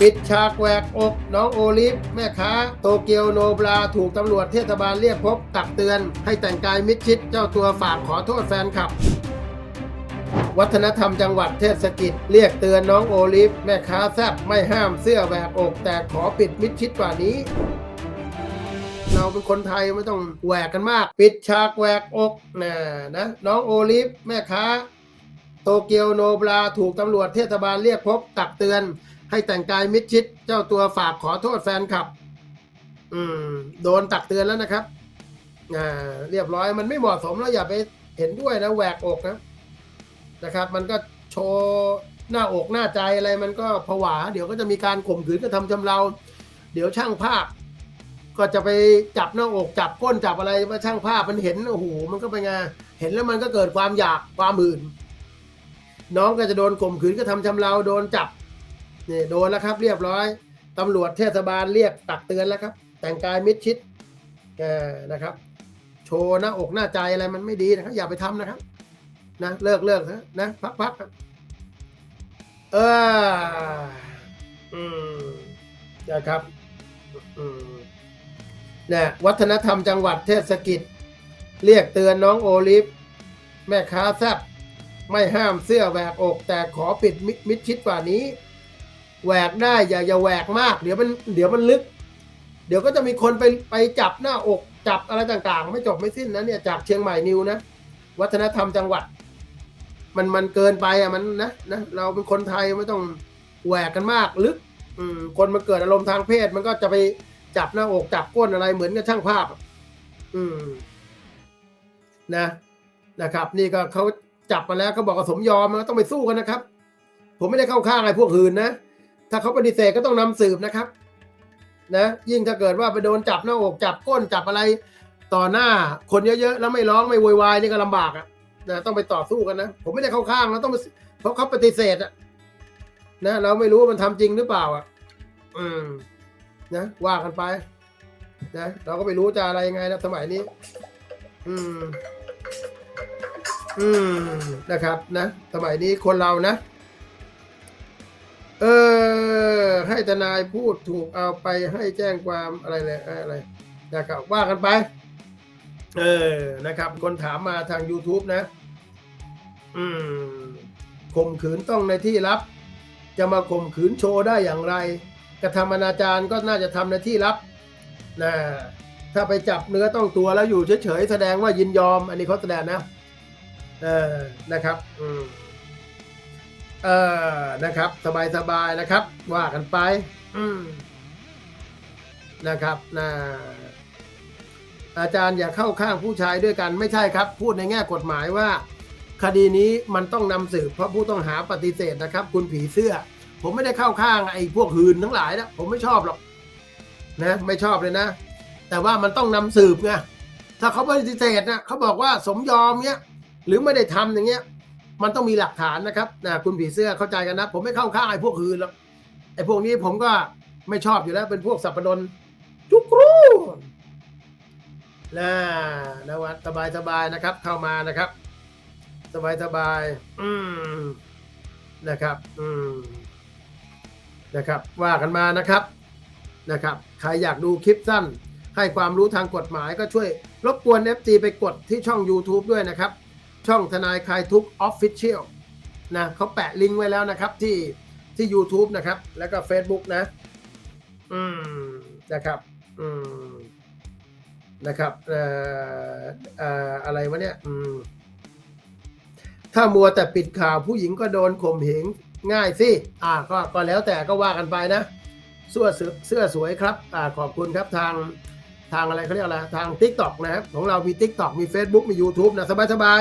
ปิดฉากแหวกอกน้องโอลิฟ แม่ค้า โตเกียวโนบราถูกตำรวจเทศบาลเรียกพบตักเตือน ให้แต่งกายมิดชิดเจ้าตัวฝากขอโทษแฟนคลับ วัฒนธรรมจังหวัดเทศกิจ เรียกเตือนน้องโอลิฟ แม่ค้าแซบไม่ห้ามเสื้อแหวกอก แต่ขอปิดมิดชิดกว่านี้เราเป็นคนไทยไม่ต้องแหวกกันมาก ปิดฉากแหวกอกนะนะน้องโอลิฟ แม่ค้า โตเกียวโนบราถูกตำรวจเทศบาลเรียกพบตักเตือน ให้แต่งกายมิดชิด เจ้าตัวฝากขอโทษแฟนคลับ อืม โดนตักเตือนแล้วนะครับอ่าเรียบร้อยมันไม่เหมาะสมแล้วอย่าไปเห็นด้วยนะแหวกอกนะนะครับ มันก็โชว์หน้าอกหน้าใจอะไรมันก็ผวา เดี๋ยวก็จะมีการข่มขืนกระทำชำเรา เดี๋ยวช่างภาพ ก็จะไปจับหน้าอกจับก้นจับอะไรว่าช่างภาพมันเห็นโอ้โหมันก็เป็นไงเห็นแล้วมันก็เกิดความอยากความอื่นน้องก็จะโดนข่มขืนกระทำชำเราโดนจับ นี่โดนแล้วครับ เรียบร้อยตำรวจเทศบาลเรียกตักเตือนแล้วครับ แต่งกายมิดชิดนะครับ โชว์หน้าอกหน้าใจอะไรมันไม่ดีนะครับ อย่าไปทำนะครับ นะเลิกเลิกนะนะพักพักเอออืมนะครับอืมเนี่ยวัฒนธรรมจังหวัดเทศกิจ เรียกเตือนน้องโอลิฟ แม่ค้าแซบไม่ห้ามเสื้อแหวกอก แต่ขอปิดมิดชิดกว่านี้ แหวกได้อย่าอย่าแหวกมาก เดี๋ยวมันเดี๋ยวมันลึก เดี๋ยวก็จะมีคนไปไปจับหน้าอกจับอะไรต่างๆ ไม่จบไม่สิ้นนะเนี่ยจากเชียงใหม่นิวนะวัฒนธรรมจังหวัด มันมันเกินไปอะมันนะนะเราเป็นคนไทยไม่ต้องแหวกกันมากลึกอืมคนมาเกิดอารมณ์ทางเพศ มันก็จะไปจับหน้าอกจับก้นอะไรเหมือนกับช่างภาพอะอืม นะนะครับ นี่ก็เขาจับมาแล้วเขาบอกว่าสมยอมมันต้องไปสู้กันนะครับ ผมไม่ได้เข้าข้างไอ้พวกหืนนะ ถ้าเขาปฏิเสธก็ต้องนำสืบนะครับ นะยิ่งถ้าเกิดว่าไปโดนจับหน้าอกจับก้นจับอะไรต่อหน้าคนเยอะๆแล้วไม่ร้องไม่โวยวายนี่ก็ลำบากอะนะต้องไปต่อสู้กันนะผมไม่ได้เข้าข้างนะต้องเพราะเขาปฏิเสธอะนะเราไม่รู้ว่ามันทำจริงหรือเปล่าอะ อืม นะว่ากันไป นะเราก็ไม่รู้จะอะไรยังไงนะสมัยนี้ อืม อืมนะครับ นะสมัยนี้คนเรานะ อให้ทนายพูดถูกเอาไปให้แจ้งความอะไรเลยอะไรนะครับว่ากันไป เออนะครับ คนถามมาทาง YouTube นะ อืมข่มขืนต้องในที่ลับ จะมาข่มขืนโชว์ได้อย่างไร กระทำอนาจารก็น่าจะทำในที่ลับนะถ้าไปจับเนื้อต้องตัวแล้วอยู่เฉยๆแสดงว่ายินยอม อันนี้เขาแสดงนะ เออนะครับ อืม เออนะครับ สบายๆนะครับ ว่ากันไป อืมนะครับนะอาจารย์อย่าเข้าข้างผู้ชายด้วยกันไม่ใช่ครับ พูดในแง่กฎหมายว่า คดีนี้มันต้องนำสืบเพราะผู้ต้องหาปฏิเสธนะครับ คุณผีเสื้อ ผมไม่ได้เข้าข้างไอ้พวกหืนทั้งหลายนะผมไม่ชอบหรอกนะไม่ชอบเลยนะ แต่ว่ามันต้องนำสืบไงถ้าเขาปฏิเสธนะเขาบอกว่าสมยอมเนี้ยหรือไม่ได้ทำอย่างเงี้ย มันต้องมีหลักฐานนะครับนะคุณผีเสื้อเข้าใจกันนะ ผมไม่เข้าข้างไอ้พวกหืนหรอกไอ้พวกนี้ผมก็ไม่ชอบอยู่แล้วเป็นพวกสัปปดนจุกรูนะนะวัดสบายสบายนะครับ เข้ามานะครับ สบายสบายอืมนะครับ อืมนะครับ ว่ากันมานะครับนะครับ ใครอยากดูคลิปสั้น ให้ความรู้ทางกฎหมายก็ช่วย รบกวน FG ไปกดที่ช่อง YouTube ด้วยนะครับ ช่องทนายคลายทุก Official นะเขาแปะลิงก์ไว้แล้วนะครับที่ที่ YouTube นะครับ แล้วก็ Facebook นะ อืม นะครับ อืม นะครับเอ่อเอ่ออะไรวะเนี่ย อืม ถ้ามัวแต่ปิดข่าวผู้หญิงก็โดนข่มเหงง่ายสิ อ่า ก็ก็แล้วแต่ก็ว่ากันไปนะเสื้อเสื้อเสื้อสวยครับ อ่า ขอบคุณครับทางทางอะไรเขาเรียกอะไร ทาง Tik t o อกนะครับ ของเรามี Tik t o อกมี Facebook มี YouTube นะ สบายสบาย